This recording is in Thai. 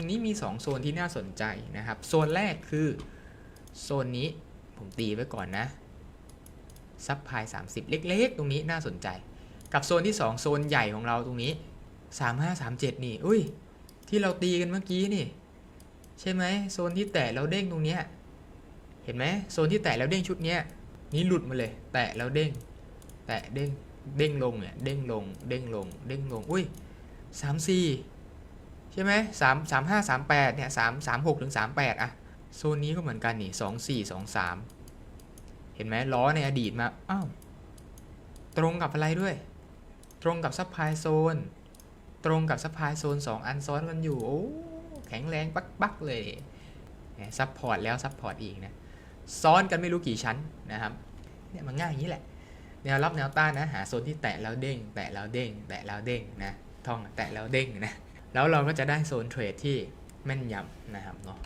รงนี้มี 2 โซนที่น่าสนใจนะครับ โซนแรกคือ โซนนี้ผมตีไว้ก่อนนะซับพาย30 เล็ก ๆ ตรงนี้น่าสนใจ กับโซนที่ 2 โซนใหญ่ของเราตรงนี้ 3537 นี่ อุ้ย ที่เราตีกันเมื่อกี้นี่ ใช่ไหมโซนที่แตะแล้วเด้งตรงเนี้ยเห็นไหมโซนที่แตะแล้วเด้งชุดเนี้ยนี่หลุดมาเลย แตะแล้วเด้ง แตะเด้งเด้งลงเนี่ยเด้งลง เด้งลง เด้งลง อุ้ยสามสี่ ใช่ไหมสามสามห้าสามแปดเนี่ยสามสามหกถึงสามแปดอะโซนนี้ก็เหมือนกันนี่สองสี่สองสามเห็นไหมล้อในอดีตมา อ้าว ตรงกับอะไรด้วย ตรงกับซัพพลายโซน ตรงกับซัพพลายโซน2 อันซ้อนกันอยู่ โอ้ แข็งแรงปักปักๆเลยเนี่ยซัพพอร์ตแล้วซัพพอร์ตอีกนะ ซ้อนกันไม่รู้กี่ชั้นนะครับ เนี่ยมันง่ายอย่างนี้แหละ แนวรับแนวต้านนะ หาโซนที่แตะแล้วเด้ง แตะแล้วเด้ง แตะแล้วเด้งนะ ท่องแตะแล้วเด้งนะ แล้วเราก็จะได้โซนเทรดที่แม่นยำนะครับเนาะ